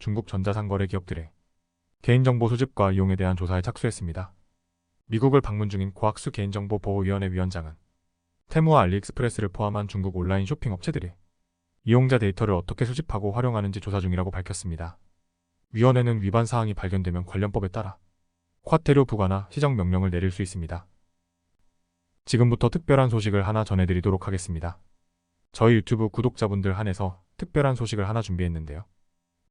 중국 전자상거래 기업들의 개인정보 수집과 이용에 대한 조사에 착수했습니다. 미국을 방문 중인 고학수 개인정보보호위원회 위원장은 테무와 알리익스프레스를 포함한 중국 온라인 쇼핑 업체들이 이용자 데이터를 어떻게 수집하고 활용하는지 조사 중이라고 밝혔습니다. 위원회는 위반 사항이 발견되면 관련법에 따라 과태료 부과나 시정 명령을 내릴 수 있습니다. 지금부터 특별한 소식을 하나 전해드리도록 하겠습니다. 저희 유튜브 구독자분들 한해서 특별한 소식을 하나 준비했는데요.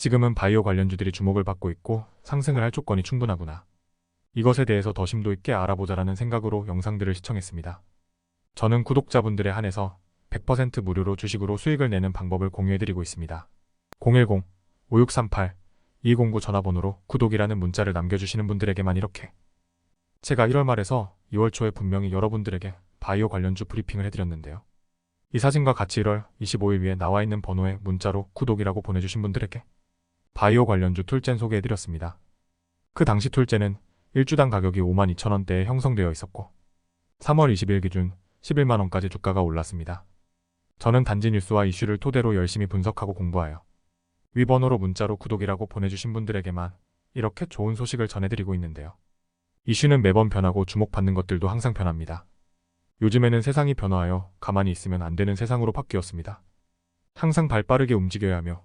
지금은 바이오 관련주들이 주목을 받고 있고 상승을 할 조건이 충분하구나. 이것에 대해서 더 심도 있게 알아보자라는 생각으로 영상들을 시청했습니다. 저는 구독자분들에 한해서 100% 무료로 주식으로 수익을 내는 방법을 공유해드리고 있습니다. 010-5638-209 전화번호로 구독이라는 문자를 남겨주시는 분들에게만 이렇게 제가 1월 말에서 2월 초에 분명히 여러분들에게 바이오 관련주 브리핑을 해드렸는데요. 이 사진과 같이 1월 25일 위에 나와 있는 번호에 문자로 구독이라고 보내주신 분들에게 바이오 관련주 툴젠 소개해드렸습니다. 그 당시 툴젠은 1주당 가격이 52,000원대에 형성되어 있었고 3월 20일 기준 11만원까지 주가가 올랐습니다. 저는 단지 뉴스와 이슈를 토대로 열심히 분석하고 공부하여 위 번호로 문자로 구독이라고 보내주신 분들에게만 이렇게 좋은 소식을 전해드리고 있는데요. 이슈는 매번 변하고 주목받는 것들도 항상 변합니다. 요즘에는 세상이 변화하여 가만히 있으면 안 되는 세상으로 바뀌었습니다. 항상 발빠르게 움직여야 하며